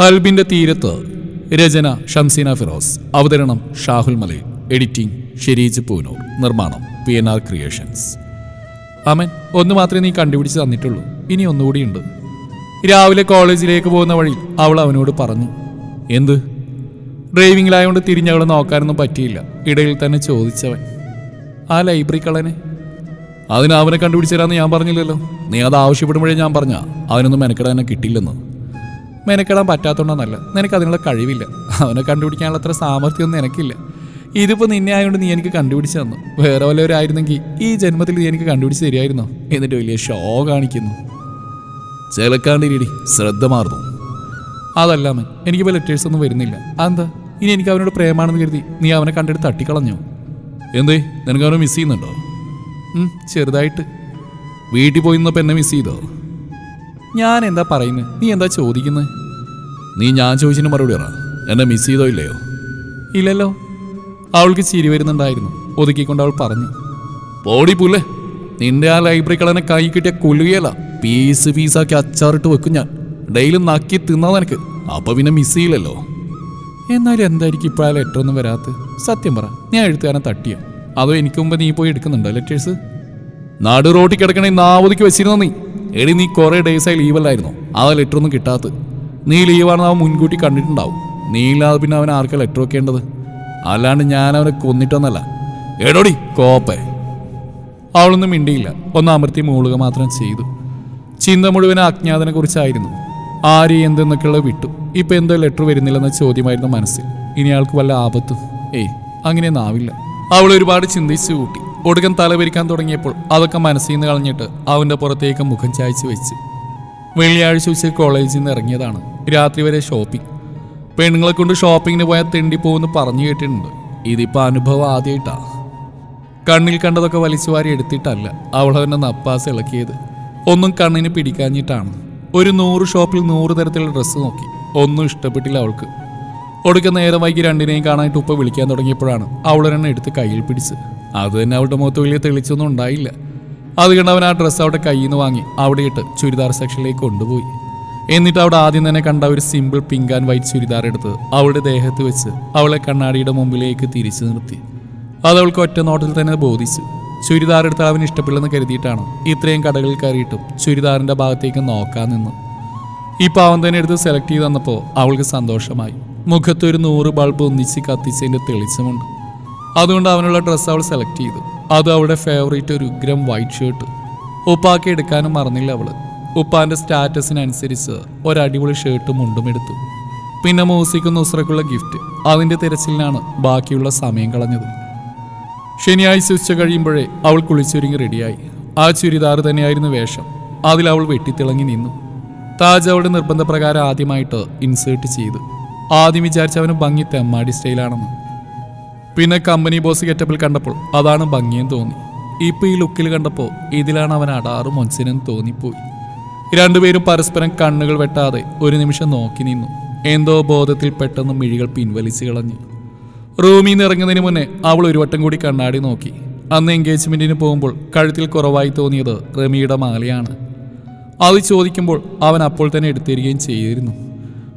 കൽബിന്റെ തീരത്ത് രചന ഷംസീന ഫിറോസ് അവതരണം ഷാഹുൽ മലയിൽ എഡിറ്റിംഗ് ഷെരീജ് പൂനൂർ നിർമ്മാണം P N R creations Aman ഒന്ന് മാത്രമേ നീ കണ്ടുപിടിച്ച് തന്നിട്ടുള്ളൂ. ഇനി ഒന്നുകൂടിയുണ്ട് രാവിലെ കോളേജിലേക്ക് പോകുന്ന വഴി അവൾ അവനോട് പറഞ്ഞു എന്ത്? ഡ്രൈവിംഗിലായതുകൊണ്ട് തിരിഞ്ഞവൾ നോക്കാനൊന്നും പറ്റിയില്ല. ഇടയിൽ തന്നെ ചോദിച്ചവൻ ആ ലൈബ്രറി കളനെ അതിന് അവനെ കണ്ടുപിടിച്ചു തരാമെന്ന് ഞാൻ പറഞ്ഞില്ലല്ലോ. നീ അത് ആവശ്യപ്പെടുമ്പോഴേ ഞാൻ പറഞ്ഞ. അവനൊന്നും മെനക്കെടാനെ കിട്ടില്ലെന്ന്. മെനക്കെടാൻ പറ്റാത്തോണ്ടെന്നല്ല നിനക്ക് അതിനുള്ള കഴിവില്ല. അവനെ കണ്ടുപിടിക്കാനുള്ള അത്ര സാമർഥ്യമൊന്നും എനിക്കില്ല. ഇതിപ്പോൾ നിന്നെ ആയതുകൊണ്ട് നീ എനിക്ക് കണ്ടുപിടിച്ച് തന്നു. വേറെ വല്ലവരായിരുന്നെങ്കിൽ ഈ ജന്മത്തിൽ നീ എനിക്ക് കണ്ടുപിടിച്ച് തരുമായിരുന്നോ എന്നിട്ട് വലിയ ഷോ കാണിക്കുന്നു. ചിലക്കാണ്ടിരിടി ശ്രദ്ധ മാറുന്നു. അതല്ല അവൻ എനിക്ക് ഇപ്പോൾ ലെറ്റേഴ്സ് ഒന്നും വരുന്നില്ല. അതെന്താ? ഇനി എനിക്ക് അവനോട് പ്രേമാണെന്ന് കരുതി നീ അവനെ കണ്ടിട്ട് തട്ടിക്കളഞ്ഞോ? എന്തേ നിനക്ക് അവനെ മിസ് ചെയ്യുന്നുണ്ടോ? ചെറുതായിട്ട്. വീട്ടിൽ പോയി നിന്നപ്പോൾ എന്നെ മിസ് ചെയ്തോ? ഞാൻ എന്താ പറയുന്നത് നീ എന്താ ചോദിക്കുന്നത് നീ ഞാൻ ചോദിച്ചതിന് മറുപടി പറ. എന്നെ മിസ് ചെയ്തോ ഇല്ലയോ? ഇല്ലല്ലോ. അവൾക്ക് ചിരി വരുന്നുണ്ടായിരുന്നു. ഒതുക്കിക്കൊണ്ട് അവൾ പറഞ്ഞു. പോടി പുല്ലേ. നിന്റെ ആ ലൈബ്രറി കളനെ കൈ കിട്ടിയ കൊല്ലുകയല്ല. പീസ് പീസാക്കി അച്ചാറിട്ട് വെക്കും ഞാൻ. ഡെയിലി നക്കി തിന്നാ നിനക്ക്. അപ്പൊ പിന്നെ മിസ് ചെയ്യില്ലല്ലോ. എന്നാലും എന്തായിരിക്കും ഇപ്പോൾ ആ ലെറ്റർ ഒന്നും വരാത്ത സത്യം പറ ഞാൻ എഴുത്തുകാരൻ തട്ടിയോ? അതോ എനിക്ക് മുമ്പ് നീ പോയി എടുക്കുന്നുണ്ടോ ലെറ്റേഴ്സ് നാട് റോട്ടിൽ കിടക്കണേ നാവതിക്ക് വെച്ചിരുന്നോ നീ? എടി നീ കുറേ ഡേയ്സായി ലീവല്ലായിരുന്നു ആ ലെറ്റർ ഒന്നും കിട്ടാത്ത നീ ലീവാണെന്ന് അവൻ മുൻകൂട്ടി കണ്ടിട്ടുണ്ടാവും. നീ ഇല്ലാതെ പിന്നെ അവൻ ആർക്കാ ലെറ്റർ വെക്കേണ്ടത്? അല്ലാണ്ട് ഞാൻ അവനെ കൊന്നിട്ടൊന്നല്ല. എടോടി കോപ്പേ. അവളൊന്നും മിണ്ടിയില്ല. ഒന്ന് അമർത്തി മൂളുക മാത്രം ചെയ്തു. ചിന്ത മുഴുവൻ അജ്ഞാതനെ കുറിച്ചായിരുന്നു. ആര് എന്തെന്നൊക്കെയുള്ള വിട്ടു. ഇപ്പൊ എന്തോ ലെറ്റർ വരുന്നില്ലെന്ന ചോദ്യമായിരുന്നു മനസ്സിൽ. ഇനി ആൾക്ക് വല്ല ആപത്തും? ഏയ് അങ്ങനെയൊന്നും ആവില്ല. അവൾ ഒരുപാട് ചിന്തിച്ചു കൂട്ടി. ഒടുക്കം തലവരിക്കാൻ തുടങ്ങിയപ്പോൾ അതൊക്കെ മനസ്സിൽ നിന്ന് കളഞ്ഞിട്ട് അവന്റെ പുറത്തേക്ക് മുഖം ചായച്ചു വെച്ച്. വെള്ളിയാഴ്ച ഉച്ച കോളേജിൽ നിന്ന് ഇറങ്ങിയതാണ്. രാത്രി വരെ ഷോപ്പിംഗ്. പെണ്ണുങ്ങളെ കൊണ്ട് ഷോപ്പിങ്ങിന് പോയാൽ തെണ്ടിപ്പോവെന്ന് പറഞ്ഞു കേട്ടിട്ടുണ്ട്. ഇതിപ്പോൾ അനുഭവം ആദ്യമായിട്ടാണ് കണ്ണിൽ കണ്ടതൊക്കെ വലിച്ചു വാരി എടുത്തിട്ടല്ല അവൾ അവനെ നപ്പാസ് ഇളക്കിയത്. ഒന്നും കണ്ണിന് പിടിക്കാഞ്ഞിട്ടാണ്. ഒരു നൂറ് ഷോപ്പിൽ നൂറ് തരത്തിലുള്ള ഡ്രസ്സ് നോക്കി. ഒന്നും ഇഷ്ടപ്പെട്ടില്ല അവൾക്ക്. ഒടുക്ക നേരം വൈകി രണ്ടിനെയും കാണാനായിട്ട് ഉപ്പ വിളിക്കാൻ തുടങ്ങിയപ്പോഴാണ് അവളൊരെണ്ണം എടുത്ത് കയ്യിൽ പിടിച്ച്. അത് തന്നെ അവളുടെ മുഖത്ത് വലിയ തെളിച്ചൊന്നും ഉണ്ടായില്ല. അത് കണ്ട് അവൻ ആ ഡ്രസ്സ് അവിടെ കയ്യിൽ നിന്ന് വാങ്ങി അവിടെ ഇട്ട് ചുരിദാർ സെക്ഷനിലേക്ക് കൊണ്ടുപോയി. എന്നിട്ട് അവിടെ ആദ്യം തന്നെ കണ്ട ഒരു simple pink and white churidar എടുത്ത് അവളുടെ ദേഹത്ത് വെച്ച് അവളെ കണ്ണാടിയുടെ മുമ്പിലേക്ക് തിരിച്ചു നിർത്തി. അത് അവൾക്ക് ഒറ്റ നോട്ടത്തിൽ തന്നെ ബോധിച്ചു. ചുരിദാർ എടുത്ത് അവന് ഇഷ്ടപ്പെടില്ലെന്ന് കരുതിയിട്ടാണ് ഇത്രയും കടകളിൽ കയറിയിട്ടും ചുരിദാറിന്റെ ഭാഗത്തേക്ക് നോക്കാൻ നിന്നു. ഈ അവൻ തന്നെ എടുത്ത് സെലക്ട് ചെയ്ത് തന്നപ്പോൾ അവൾക്ക് സന്തോഷമായി. മുഖത്തൊരു നൂറ് ബൾബ് ഒന്നിച്ച് കത്തിച്ചതിന്റെ തെളിച്ചമുണ്ട്. അതുകൊണ്ട് അവനുള്ള ഡ്രസ്സ് അവൾ സെലക്ട് ചെയ്തു. അത് അവളുടെ ഫേവറേറ്റ് ഒരു ഉഗ്രം വൈറ്റ് ഷർട്ട് ഉപ്പാക്കി എടുക്കാനും മറന്നില്ല അവൾ. ഉപ്പാന്റെ സ്റ്റാറ്റസിനനുസരിച്ച് ഒരടിപൊളി ഷർട്ടും മുണ്ടും എടുത്തു. പിന്നെ മൂസിക്കും നുസ്രക്കുള്ള ഗിഫ്റ്റ് അതിന്റെ തിരച്ചിലിനാണ് ബാക്കിയുള്ള സമയം കളഞ്ഞത്. ശനിയാഴ്ച ഉച്ച കഴിയുമ്പോഴേ അവൾ കുളിച്ചൊരുങ്ങി റെഡിയായി ആ ചുരിദാർ തന്നെയായിരുന്നു വേഷം. അതിൽ അവൾ വെട്ടിത്തിളങ്ങി നിന്നു. താജ് അവളുടെ നിർബന്ധപ്രകാരം ആദ്യമായിട്ട് ഇൻസേർട്ട് ചെയ്തു. ആദ്യം വിചാരിച്ച അവന് ഭംഗി തെമ്മാടി സ്റ്റൈലാണെന്ന് പിന്നെ കമ്പനി ബോസ് ഗെറ്റപ്പിൽ കണ്ടപ്പോൾ അതാണ് ഭംഗിയെന്ന് തോന്നി. ഇപ്പൊ ഈ ലുക്കിൽ കണ്ടപ്പോൾ ഇതിലാണ് അവൻ അടാറും മൊൻസിനെന്ന് തോന്നിപ്പോയി. രണ്ടുപേരും പരസ്പരം കണ്ണുകൾ വെട്ടാതെ ഒരു നിമിഷം നോക്കി നിന്നു. എന്തോ ബോധത്തിൽ പെട്ടെന്ന് മിഴികൾ പിൻവലിച്ചു കളഞ്ഞു. റൂമിൽ നിന്ന് ഇറങ്ങുന്നതിന് മുന്നേ അവൾ ഒരു വട്ടം കൂടി കണ്ണാടി നോക്കി. അന്ന് എൻഗേജ്മെന്റിന് പോകുമ്പോൾ കഴുത്തിൽ കുറവായി തോന്നിയത് റമിയുടെ മാലയാണ്. അത് ചോദിക്കുമ്പോൾ അവൻ അപ്പോൾ തന്നെ എടുത്തിരിക്കുകയും ചെയ്തിരുന്നു.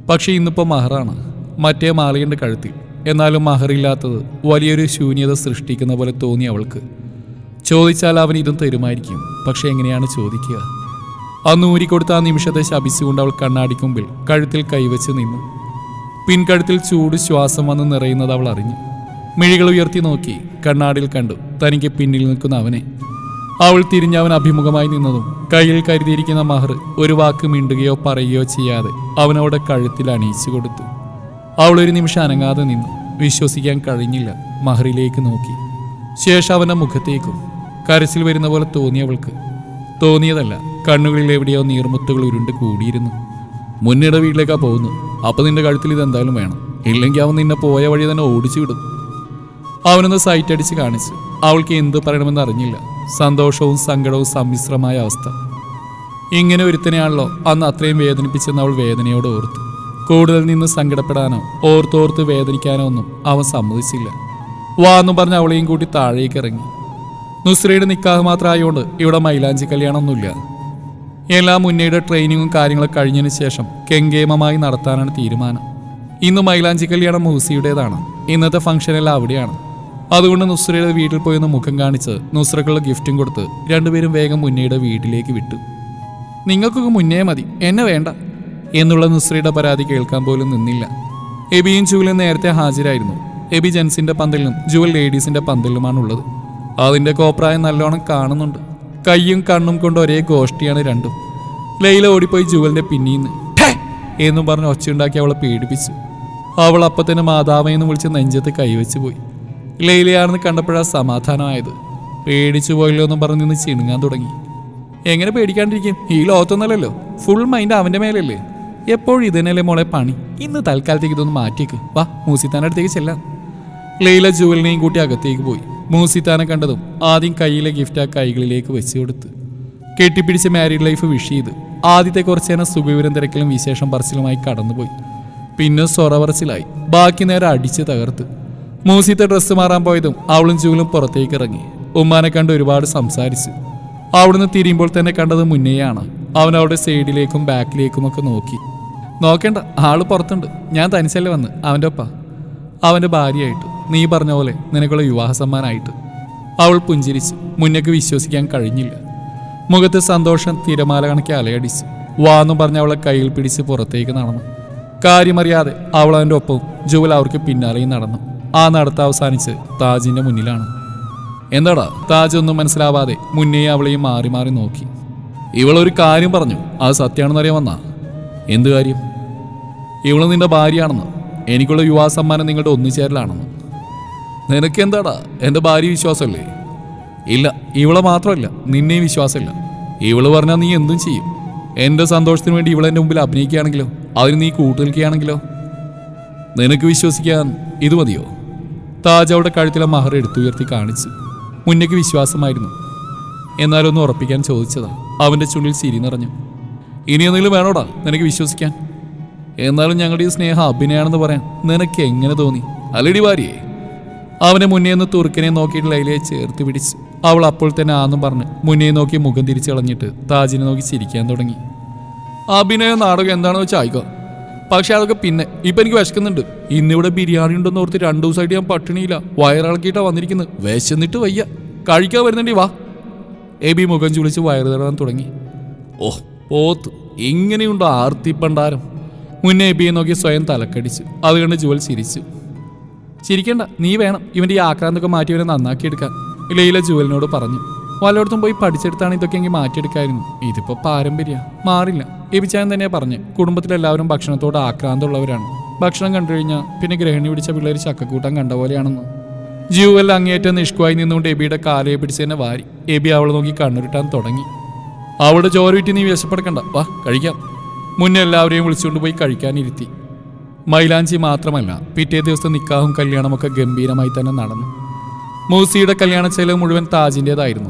പക്ഷേ ഇന്നിപ്പോൾ മഹറാണ്. മറ്റേ മാലയുണ്ട് കഴുത്തിൽ. എന്നാലും മഹറില്ലാത്തത് വലിയൊരു ശൂന്യത സൃഷ്ടിക്കുന്ന പോലെ തോന്നി അവൾക്ക്. ചോദിച്ചാൽ അവൻ ഇതും തരുമായിരിക്കും. പക്ഷെ എങ്ങനെയാണ് ചോദിക്കുക? അന്ന് ഊരിക്കൊടുത്ത ആ നിമിഷത്തെ ശപിച്ചുകൊണ്ട് അവൾ കണ്ണാടിക്ക് മുമ്പിൽ കഴുത്തിൽ കൈവച്ച് നിന്നു. പിൻകഴുത്തിൽ ചൂട് ശ്വാസം വന്ന് നിറയുന്നത് അവൾ അറിഞ്ഞു. മിഴികൾ ഉയർത്തി നോക്കി കണ്ണാടിയിൽ കണ്ടു തനിക്ക് പിന്നിൽ നിൽക്കുന്ന അവനെ. അവൾ തിരിഞ്ഞ അവൻ അഭിമുഖമായി നിന്നതും കയ്യിൽ കരുതിയിരിക്കുന്ന മഹർ ഒരു വാക്ക് മിണ്ടുകയോ പറയുകയോ ചെയ്യാതെ അവനവിടെ കഴുത്തിൽ അണിയിച്ചു കൊടുത്തു. അവൾ ഒരു നിമിഷം അനങ്ങാതെ നിന്നു. വിശ്വസിക്കാൻ കഴിഞ്ഞില്ല. മഹറിലേക്ക് നോക്കി. ശേഷം അവന്റെ മുഖത്തേക്കും കരച്ചിൽ വരുന്ന പോലെ തോന്നി അവൾക്ക്. തോന്നിയതല്ല. കണ്ണുകളിൽ എവിടെയോ നീർമുത്തുകൾ ഉരുണ്ട് കൂടിയിരുന്നു. മുന്നിട വീട്ടിലേക്കാ പോകുന്നു അപ്പൊ നിന്റെ കഴുത്തിൽ ഇതെന്തായാലും വേണം. ഇല്ലെങ്കിൽ അവൻ നിന്നെ പോയ വഴി തന്നെ ഓടിച്ചു വിടും. അവനൊന്ന് സൈറ്റ് അടിച്ച് കാണിച്ചു. അവൾക്ക് എന്ത് പറയണമെന്ന് അറിഞ്ഞില്ല. സന്തോഷവും സങ്കടവും സമ്മിശ്രമായ അവസ്ഥ. ഇങ്ങനെ ഒരുത്തനെയാണല്ലോ അന്ന് അത്രയും വേദനിപ്പിച്ചെന്ന് അവൾ വേദനയോട് ഓർത്തു. കൂടുതൽ നിന്ന് സങ്കടപ്പെടാനോ ഓർത്തോർത്ത് വേദനിക്കാനോ ഒന്നും അവൻ സമ്മതിച്ചില്ല. വാന്നും പറഞ്ഞ് അവളെയും കൂട്ടി താഴേക്ക് ഇറങ്ങി. നുസ്രയുടെ നിക്കാഹ് മാത്രമായതുകൊണ്ട് ഇവിടെ മൈലാഞ്ചി കല്യാണമൊന്നുമില്ല. എല്ലാ മുന്നയുടെ ട്രെയിനിങ്ങും കാര്യങ്ങളും കഴിഞ്ഞതിന് ശേഷം കെങ്കേമമായി നടത്താനാണ് തീരുമാനം. ഇന്ന് മൈലാഞ്ചി കല്യാണം മൂസിയുടേതാണ്. ഇന്നത്തെ ഫംഗ്ഷനെല്ലാം അവിടെയാണ്. അതുകൊണ്ട് നുസ്രയുടെ വീട്ടിൽ പോയി മുഖം കാണിച്ച് നുസ്രക്കുള്ള ഗിഫ്റ്റും കൊടുത്ത് രണ്ടുപേരും വേഗം മുന്നയുടെ വീട്ടിലേക്ക് വിട്ടു. നിങ്ങൾക്കൊക്കെ മുന്നേ മതി. എന്നെ വേണ്ട. എന്നുള്ള നുസ്രയുടെ പരാതി കേൾക്കാൻ പോലും നിന്നില്ല. എബിയും ജൂലും നേരത്തെ ഹാജരായിരുന്നു. എബി ജെൻസിന്റെ പന്തലിലും ജുവൽ ലേഡീസിന്റെ പന്തലിലുമാണുള്ളത് അതിന്റെ കോപ്രായം നല്ലോണം കാണുന്നുണ്ട്. കയ്യും കണ്ണും കൊണ്ട് ഒരേ ഗോഷ്ടിയാണ് രണ്ടും. ലൈല ഓടിപ്പോയി ജുവലിന്റെ പിന്നീന്ന്! എന്നും പറഞ്ഞ് ഒച്ചയുണ്ടാക്കി അവളെ പേടിപ്പിച്ചു അവൾ അപ്പം തന്നെ മാതാവെന്ന് വിളിച്ച് നെഞ്ചത്ത് കൈവച്ച് പോയി. ലൈലയാണെന്ന് കണ്ടപ്പോഴാണ് സമാധാനമായത്. പേടിച്ചു പോയല്ലോ എന്നും പറഞ്ഞ് നിന്ന് ചിണുങ്ങാൻ തുടങ്ങി. എങ്ങനെ പേടിക്കാണ്ടിരിക്കും? ഈ ലോകത്തൊന്നല്ലല്ലോ. ഫുൾ മൈൻഡ് അവന്റെ മേലല്ലേ. എപ്പോഴും ഇതന്നെയല്ലേ മോളെ പണി? ഇന്ന് തൽക്കാലത്തേക്ക് ഇതൊന്ന് മാറ്റിയേക്ക്. വാ മൂസിത്താന്റെ അടുത്തേക്ക് ചെല്ലാം. ലൈല ജുവലിനെയും കൂട്ടി അകത്തേക്ക് പോയി. മൂസിത്താനെ കണ്ടതും ആദ്യം കയ്യിലെ ഗിഫ്റ്റ് ആ കൈകളിലേക്ക് വെച്ചു കൊടുത്ത്. കെട്ടിപ്പിടിച്ച് മാരീഡ് ലൈഫ് വിഷ് ചെയ്ത് ആദ്യത്തെ കുറച്ച് നേരം സുഖവിവരം തിരക്കിലും വിശേഷം പറച്ചിലുമായി കടന്നുപോയി. പിന്നെ സൊറവറച്ചിലായി ബാക്കി നേരം അടിച്ച് തകർത്ത്. മൂസിത്തെ ഡ്രസ്സ് മാറാൻ പോയതും അവളും ജൂലും പുറത്തേക്ക് ഇറങ്ങി. ഉമ്മാനെ കണ്ട് ഒരുപാട് സംസാരിച്ചു. അവിടുന്ന് തിരിയുമ്പോൾ തന്നെ കണ്ടത് മുന്നേയാണ്. അവൻ അവളുടെ സൈഡിലേക്കും ബാക്കിലേക്കും ഒക്കെ നോക്കി. നോക്കേണ്ട ആൾ പുറത്തുണ്ട്. ഞാൻ തനിച്ചല്ലേ വന്ന്. അവന്റെ ഒപ്പ. അവന്റെ ഭാര്യയായിട്ട്. നീ പറഞ്ഞ പോലെ നിനക്കുള്ള വിവാഹ സമ്മാനമായിട്ട് അവൾ പുഞ്ചിരിച്ച് മുന്നേക്ക് വിശ്വസിക്കാൻ കഴിഞ്ഞില്ല. മുഖത്ത് സന്തോഷം തിരമാല കണക്കി അലയടിച്ച് വാന്നും പറഞ്ഞ് അവളെ കയ്യിൽ പിടിച്ച് പുറത്തേക്ക് നടന്നു. കാര്യമറിയാതെ അവൾ അവന്റെ ഒപ്പവും ജുവൽ അവർക്ക് പിന്നാലെയും നടന്നു. ആ നടത്ത അവസാനിച്ച് താജിന്റെ മുന്നിലാണ്. എന്താടാ? താജ് ഒന്നും മനസ്സിലാവാതെ മുന്നേ അവളെയും മാറി മാറി നോക്കി. ഇവളൊരു കാര്യം പറഞ്ഞു അത് സത്യമാണെന്നറിയാൻ വന്നാ? എന്ത് കാര്യം? ഇവൾ നിന്റെ ഭാര്യയാണെന്ന്? എനിക്കുള്ള യുവാ സമ്മാനം നിങ്ങളുടെ ഒന്നുചേരലാണെന്ന് നിനക്ക് എന്റെ എന്റെ ഭാര്യ വിശ്വാസമല്ലേ ഇല്ല ഇവളെ മാത്രമല്ല നിന്നെയും വിശ്വാസമില്ല. ഇവൾ പറഞ്ഞാൽ നീ എന്തും ചെയ്യും. എന്റെ സന്തോഷത്തിന് വേണ്ടി ഇവൾ ഇവളെന്റെ മുമ്പിൽ അഭിനയിക്കുകയാണെങ്കിലോ? അതിന് നീ കൂട്ടുനിൽക്കുകയാണെങ്കിലോ? നിനക്ക് വിശ്വസിക്കാൻ ഇത് മതിയോ? താജ് അവിടെ കഴുത്തിലെ മഹർ എടുത്തുയർത്തി കാണിച്ചു മുന്നേക്ക് വിശ്വാസമായിരുന്നു. എന്നാലൊന്ന് ഉറപ്പിക്കാൻ ചോദിച്ചതാ. അവന്റെ ചുണ്ടിൽ ചിരി നിറഞ്ഞു. ഇനി എന്തെങ്കിലും വേണോടാ നിനക്ക് വിശ്വസിക്കാൻ? എന്നാലും ഞങ്ങളുടെ ഈ സ്നേഹം അഭിനയാണെന്ന് പറയാൻ നിനക്ക് എങ്ങനെ തോന്നി? അല്ലടി ഭാര്യയെ അവനെ മുന്നേ നിന്ന് തുർക്കിനെ നോക്കിയിട്ട് ലൈലയെ ചേർത്ത് പിടിച്ചു അവൾ അപ്പോൾ തന്നെ ആന്നും പറഞ്ഞ് മുന്നേ നോക്കി മുഖം തിരിച്ചളഞ്ഞിട്ട് താജിനെ നോക്കി ചിരിക്കാൻ തുടങ്ങി. അഭിനയ നാടകം എന്താണെന്ന് വെച്ചാൽ ആയിക്കോ. പക്ഷെ അതൊക്കെ പിന്നെ ഇപ്പൊ എനിക്ക് വിശക്കുന്നുണ്ട്. ഇന്നിവിടെ ബിരിയാണി ഉണ്ടെന്ന് ഓർത്ത് രണ്ടു ദിവസമായിട്ട് ഞാൻ പട്ടിണിയില്ല. വയറിളക്കിയിട്ടാണ് വന്നിരിക്കുന്നത് വിശന്നിട്ട് വയ്യ. കഴിക്കാൻ വരുന്നുണ്ടി വാ. എബി മുഖം ചുളിച്ച് വയറ് തടാൻ തുടങ്ങി. ഓ പോത്ത്. ഇങ്ങനെയുണ്ടോ ആർത്തി പണ്ടാരം മുന്നേ എബിയെ നോക്കി സ്വയം തലക്കടിച്ചു. അത് കണ്ട് ജുവൽ ചിരിച്ചു. ചിരിക്കണ്ട നീ വേണം. ഇവന്റെ ഈ ആക്രാന്തൊക്കെ മാറ്റി ഇവനെ നന്നാക്കിയെടുക്കാൻ. ലീല ജുവലിനോട് പറഞ്ഞു. വല്ലയിടത്തും പോയി പഠിച്ചെടുത്താണ് ഇതൊക്കെ എങ്കിൽ മാറ്റിയെടുക്കായിരുന്നു. ഇതിപ്പോ പാരമ്പര്യ. മാറില്ല. എബിച്ചാൻ തന്നെയാ പറഞ്ഞ്. കുടുംബത്തിലെല്ലാവരും ഭക്ഷണത്തോട് ആക്രാന്തമുള്ളവരാണ്. ഭക്ഷണം കണ്ടു കഴിഞ്ഞാൽ പിന്നെ ഗ്രഹിണി പിടിച്ച പിള്ളേർ ചക്കക്കൂട്ടം കണ്ട പോലെയാണെന്ന്. ജുവൽ അങ്ങേറ്റം നിഷ്കുവായി നിന്നുകൊണ്ട് എബിയുടെ കാലയെ പിടിച്ച് തന്നെ വാരി. എബി അവളെ നോക്കി കണ്ണുരുട്ടാൻ തുടങ്ങി. അവളുടെ ചോര നീ വിശപ്പെടുക്കണ്ട. വാ കഴിക്കാം. മുന്നേ എല്ലാവരെയും വിളിച്ചുകൊണ്ട് പോയി കഴിക്കാനിരുത്തി. മൈലാഞ്ചി മാത്രമല്ല പിറ്റേ ദിവസത്തെ നിക്കാഹും കല്യാണമൊക്കെ ഗംഭീരമായി തന്നെ നടന്നു. മൂസിയുടെ കല്യാണ ചെലവ് മുഴുവൻ താജിന്റെതായിരുന്നു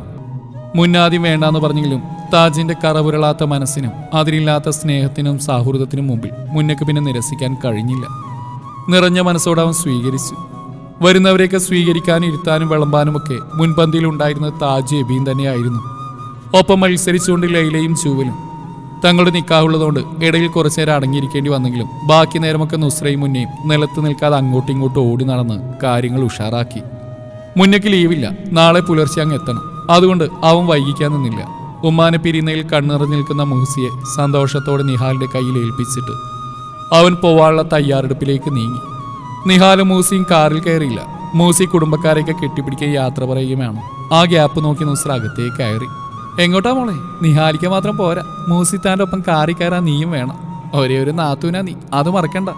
മുന്നാദ്യം വേണ്ടാന്ന് പറഞ്ഞെങ്കിലും താജിന്റെ കറവുരളാത്ത മനസ്സിനും അതിലില്ലാത്ത സ്നേഹത്തിനും സൗഹൃദത്തിനും മുമ്പിൽ മുന്നക്ക് പിന്നെ നിരസിക്കാൻ കഴിഞ്ഞില്ല. നിറഞ്ഞ മനസ്സോടെ അവൻ സ്വീകരിച്ചു. വരുന്നവരെയൊക്കെ സ്വീകരിക്കാനും ഇരുത്താനും വിളമ്പാനുമൊക്കെ മുൻപന്തിയിൽ ഉണ്ടായിരുന്നത് താജ് എബീൻ തന്നെയായിരുന്നു. ഒപ്പം മത്സരിച്ചുകൊണ്ട് ലൈലയും ചൂവലും തങ്ങളുടെ നിക്കാഹുള്ളതുകൊണ്ട് ഇടയിൽ കുറച്ചു നേരം അടങ്ങിയിരിക്കേണ്ടി വന്നെങ്കിലും ബാക്കി നേരമൊക്കെ നുസ്രയും മുന്നേയും നിലത്ത് നിൽക്കാതെ അങ്ങോട്ടും ഇങ്ങോട്ടും ഓടി നടന്ന് കാര്യങ്ങൾ ഉഷാറാക്കി. മുന്നേക്ക് ലീവില്ല. നാളെ പുലർച്ചെ അങ്ങ് എത്തണം. അതുകൊണ്ട് അവൻ വൈകിക്കാൻ നിന്നില്ല. ഉമ്മാനെ പിരിയുന്നതിൽ കണ്ണിറഞ്ഞു നിൽക്കുന്ന മുഹസിയെ സന്തോഷത്തോടെ നിഹാലിന്റെ കയ്യിൽ ഏൽപ്പിച്ചിട്ട് അവൻ പോവാനുള്ള തയ്യാറെടുപ്പിലേക്ക് നീങ്ങി. നിഹാലും മൂസിയും കാറിൽ കയറിയില്ല. മൂസി കുടുംബക്കാരെയൊക്കെ കെട്ടിപ്പിടിക്കുക യാത്ര പറയുകയാണ് ആ ഗ്യാപ്പ് നോക്കി നുസ്ര അകത്തേക്ക് കയറി. എങ്ങോട്ടാ മോളെ? നിഹാലിക്ക മാത്രം പോരാ. മൂസിത്താന്റെ ഒപ്പം കാറി കയറാൻ നീയും വേണം. ഒരേ ഒരു നാത്തൂനാ നീ. അത് മറക്കണ്ട.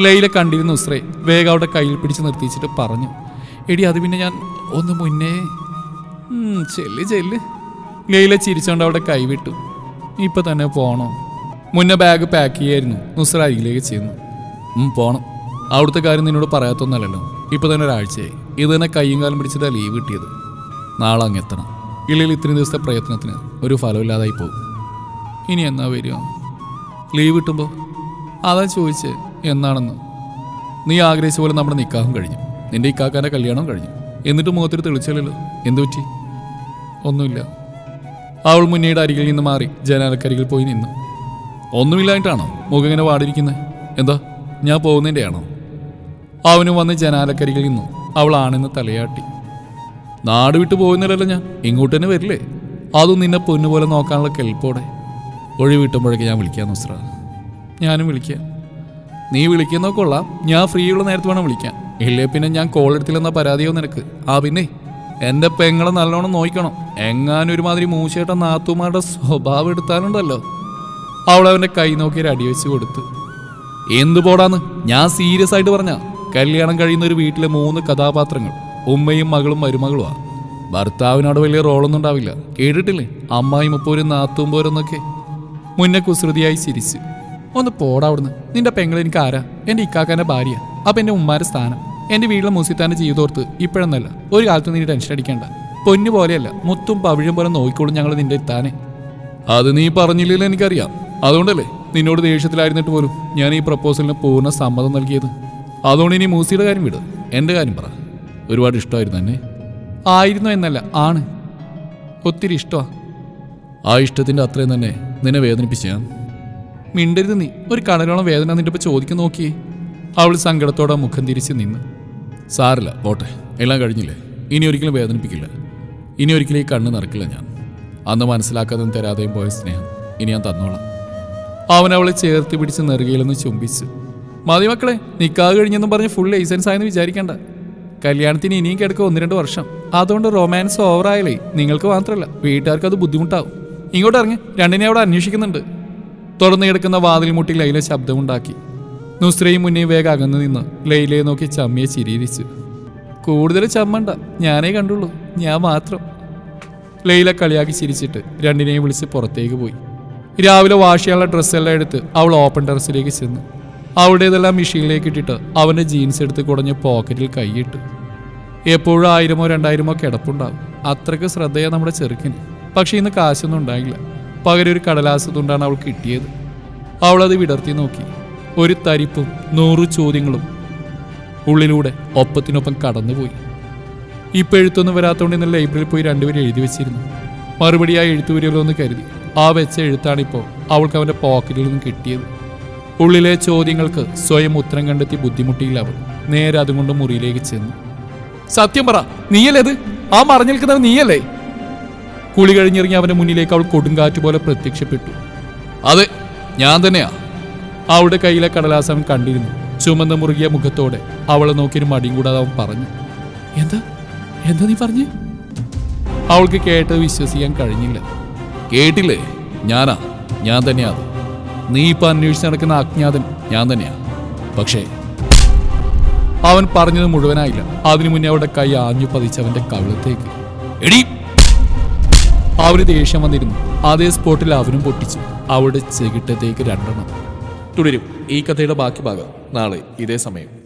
ലൈല കണ്ടിരുന്നു ഉസ്രേ. വേഗം അവിടെ കയ്യിൽ പിടിച്ച് നിർത്തിച്ചിട്ട് പറഞ്ഞു. എടി അത് പിന്നെ ഞാൻ ഒന്ന് മുന്നേ. ചെല്ല് ചെല്ല്. ലൈല ചിരിച്ചോണ്ട് അവിടെ കൈവിട്ടു ഇപ്പൊ തന്നെ പോണോ? മുന്നേ ബാഗ് പാക്ക് ചെയ്യായിരുന്നു. നുസ്ര അരികിലേക്ക് ചെയ്യുന്നു പോണം. അവിടുത്തെ കാര്യം നിന്നോട് പറയാത്തൊന്നല്ലല്ലോ. ഇപ്പൊ തന്നെ ഒരാഴ്ചയായി. ഇത് തന്നെ കയ്യും കാലം പിടിച്ചിട്ടാണ് ലീവ് കിട്ടിയത്. നാളെ അങ്ങ് എത്തണം. ഇല്ലെങ്കിൽ ഇത്രയും ദിവസത്തെ പ്രയത്നത്തിന് ഒരു ഫലമില്ലാതായി പോകും. ഇനി എന്നാ വരിക? ലീവ് കിട്ടുമ്പോൾ അതാ ചോദിച്ച് എന്നാണെന്ന്. നീ ആഗ്രഹിച്ച പോലെ നമ്മുടെ നിക്കാഹും കഴിഞ്ഞു. നിന്റെ ഇക്കാക്കാന്റെ കല്യാണം കഴിഞ്ഞു. എന്നിട്ട് മുഖത്തിൽ തെളിച്ചല്ലോ എന്തു പറ്റി? ഒന്നുമില്ല. അവൾ മുന്നേയുടെ അരികിൽ നിന്ന് മാറി ജനാലക്കരികിൽ പോയി നിന്നു. ഒന്നുമില്ലായിട്ടാണോ മുഖം ഇങ്ങനെ വാടിയിരിക്കുന്നത് എന്താ? ഞാൻ പോകുന്നതിന്റെയാണോ അവനും വന്ന് ജനാലക്കരികിൽ നിന്നു. അവൾ ആണെന്ന് തലയാട്ടി. നാട് വിട്ടു പോകുന്നില്ലല്ലോ ഞാൻ. ഇങ്ങോട്ട് തന്നെ വരില്ലേ? അതും നിന്നെ പൊന്നുപോലെ നോക്കാനുള്ള കെൽപ്പോടെ. ഒഴി വീട്ടുമ്പോഴേക്ക് ഞാൻ വിളിക്കാം നുസ്ര. ഞാനും വിളിക്കാം. നീ വിളിക്കുന്നോ കൊള്ളാം. ഞാൻ ഫ്രീ ഉള്ള നേരത്ത് വേണം വിളിക്കാൻ. ഇല്ലേ പിന്നെ ഞാൻ കോൾ എടുത്തില്ലെന്ന പരാതിയോ നിനക്ക്? ആ പിന്നെ എന്റെ പെങ്ങളെ നല്ലോണം നോക്കണം എങ്ങാനും ഒരുമാതിരി മൂശേട്ട നാത്തുമാരുടെ സ്വഭാവം എടുത്താലുണ്ടല്ലോ. അവൾ അവന്റെ കൈ നോക്കി ഒരു അടി വെച്ച് കൊടുത്തു. എന്ത് പോടാന്ന് ഞാൻ സീരിയസ് ആയിട്ട് പറഞ്ഞ കല്യാണം കഴിയുന്ന ഒരു വീട്ടിലെ മൂന്ന് കഥാപാത്രങ്ങൾ. ഉമ്മയും മകളും മരുമകളുമാ ഭർത്താവിനോട് വലിയ റോളൊന്നും ഉണ്ടാവില്ല. കേട്ടിട്ടില്ലേ? അമ്മായും മുപ്പോരും നാത്തും പോരെന്നൊക്കെ മുന്നേ കുസൃതിയായി ചിരിച്ചു. ഒന്ന് പോടാ അവിടുന്ന്. നിന്റെ പെങ്ങൾ എനിക്ക് ആരാ? എന്റെ ഇക്കാക്കാന്റെ ഭാര്യ. അപ്പൊ എന്റെ ഉമ്മാരെ സ്ഥാനം. എന്റെ വീട്ടിലെ മുസിത്താന്റെ ജീവിതോർത്ത് ഇപ്പോഴൊന്നല്ല. ഒരു കാലത്ത് നീ ടെൻഷൻ അടിക്കേണ്ട. പൊന്നു പോലെയല്ല. മുത്തും പവിഴും പോലെ നോക്കിക്കോളും ഞങ്ങൾ നിന്റെ ഇത്താനെ. അത് നീ പറഞ്ഞില്ലല്ലോ എനിക്കറിയാം. അതുകൊണ്ടല്ലേ നിന്നോട് ദേഷ്യത്തിലായിരുന്നിട്ട് പോലും ഞാൻ ഈ പ്രപ്പോസലിന് പൂർണ സമ്മതം നൽകിയത്? അതുകൊണ്ട് ഇനി മൂസിയുടെ കാര്യം വിട്. എന്റെ കാര്യം പറ. ഒരുപാട് ഇഷ്ടമായിരുന്നു എന്നെ. ആയിരുന്നു എന്നല്ല ആണ്. ഒത്തിരി ഇഷ്ടമാ ആ ഇഷ്ടത്തിന്റെ അത്രയും തന്നെ നിന്നെ വേദനിപ്പിച്ച ഞാൻ. മിണ്ടരുത് നീ. ഒരു കടലോളം വേദന നിന്റെ ഇപ്പം ചോദിക്കാൻ നോക്കിയേ. അവൾ സങ്കടത്തോടെ മുഖം തിരിച്ച് നിന്ന്. സാറില്ല പോട്ടെ. എല്ലാം കഴിഞ്ഞില്ലേ? ഇനി ഒരിക്കലും വേദനിപ്പിക്കില്ല. ഇനി ഒരിക്കലും ഈ കണ്ണ് നിറക്കില്ല ഞാൻ. അന്ന് മനസ്സിലാക്കാതെ തരാതെയും പോയ സ്നേഹം ഇനി ഞാൻ തന്നോളാം. അവൻ അവളെ ചേർത്ത് പിടിച്ച് നെറുകയിലൊന്ന് ചുംബിച്ചു. മതി മക്കളെ നിക്കാതെ കഴിഞ്ഞെന്നും പറഞ്ഞ് ഫുൾ ലൈസൻസ് ആയെന്ന് വിചാരിക്കണ്ട. കല്യാണത്തിന് ഇനിയും കിടക്കുക ഒന്ന് രണ്ട് വർഷം. അതുകൊണ്ട് റൊമാൻസ് ഓവറായാലേ നിങ്ങൾക്ക് മാത്രമല്ല വീട്ടുകാർക്ക് അത് ബുദ്ധിമുട്ടാവും. ഇങ്ങോട്ട് ഇറങ്ങി രണ്ടിനെ അവിടെ അന്വേഷിക്കുന്നുണ്ട്. തുറന്നു കിടക്കുന്ന വാതിൽ മുട്ടി ലൈല ശബ്ദമുണ്ടാക്കി. നുസ്രയും മുന്നേ വേഗം അകന്നു നിന്ന് ലൈലയെ നോക്കി ചമ്മിയെ ചിരിയിരിച്ചു. കൂടുതൽ ചമ്മണ്ട ഞാനേ കണ്ടുള്ളൂ ഞാൻ മാത്രം. ലൈല കളിയാക്കി ചിരിച്ചിട്ട് രണ്ടിനെയും വിളിച്ച് പുറത്തേക്ക് പോയി. രാവിലെ വാഷ് ചെയ്യാനുള്ള ഡ്രസ്സെല്ലാം എടുത്ത് അവൾ ഓപ്പൺ ടെറസിലേക്ക് ചെന്നു. അവളുടേതെല്ലാം മെഷീനിലേക്ക് ഇട്ടിട്ട് അവന്റെ ജീൻസ് എടുത്ത് കുടഞ്ഞ് പോക്കറ്റിൽ കൈയിട്ട് എപ്പോഴും ആയിരമോ രണ്ടായിരമോ കിടപ്പുണ്ടാവും. അത്രയ്ക്ക് ശ്രദ്ധയാ നമ്മുടെ ചെറുക്കന്. പക്ഷേ ഇന്ന് കാശൊന്നും ഉണ്ടായില്ല. പകരം ഒരു കടലാസ് തുണ്ടാണ് അവൾ കിട്ടിയത്. അവളത് വിടർത്തി നോക്കി. ഒരു തരിപ്പും നൂറു ചോദ്യങ്ങളും ഉള്ളിലൂടെ ഒപ്പത്തിനൊപ്പം കടന്നുപോയി. ഇപ്പം എഴുത്തൊന്നും വരാത്തോണ്ട് ഇന്ന് ലൈബ്രറിയിൽ പോയി രണ്ടുപേരും എഴുതി വെച്ചിരുന്നു. മറുപടിയായി എഴുത്തു വരുമല്ലോ എന്ന് കരുതി. ആ വെച്ച എഴുത്താണിപ്പോൾ അവൾക്ക് അവന്റെ പോക്കറ്റിൽ നിന്നും കിട്ടിയത്. ഉള്ളിലെ ചോദ്യങ്ങൾക്ക് സ്വയം ഉത്തരം കണ്ടെത്തി ബുദ്ധിമുട്ടിയില്ല അവൾ നേരെ അതുകൊണ്ട് മുറിയിലേക്ക് ചെന്നു. സത്യം പറ നീയല്ലേ അത് ആ മറഞ്ഞു നീയല്ലേ? കുളി കഴിഞ്ഞിറങ്ങി അവന്റെ മുന്നിലേക്ക് അവൾ കൊടുങ്കാറ്റ് പോലെ പ്രത്യക്ഷപ്പെട്ടു. അതെ ഞാൻ തന്നെയാ. അവളുടെ കയ്യിലെ കടലാസ് അവൻ കണ്ടിരുന്നു. ചുമന്ന മുറുകിയ മുഖത്തോടെ അവളെ നോക്കിയൊരു മടിയും കൂടാതെ അവൻ പറഞ്ഞു എന്താ? എന്താ നീ പറഞ്ഞു? അവൾക്ക് കേട്ടത് വിശ്വസിക്കാൻ കഴിഞ്ഞില്ല. കേട്ടില്ലേ? ഞാനാ ഞാൻ തന്നെയാ അത്. നീ ഇപ്പൊ അന്വേഷിച്ച് നടക്കുന്ന അജ്ഞാതൻ ഞാൻ തന്നെയാ. പക്ഷേ അവൻ പറഞ്ഞത് മുഴുവനായില്ല. അതിനു മുന്നേ അവളുടെ കൈ ആഞ്ഞു പതിച്ച് അവന്റെ കവിളത്തേക്ക് എടി! അവർ ദേഷ്യം വന്നിരുന്നു. അതേ സ്പോട്ടിൽ അവനും പൊട്ടിച്ചു. അവളുടെ ചെകിട്ടത്തേക്ക് രണ്ടെണ്ണം. തുടരും. ഈ കഥയുടെ ബാക്കി ഭാഗം നാളെ ഇതേ സമയം.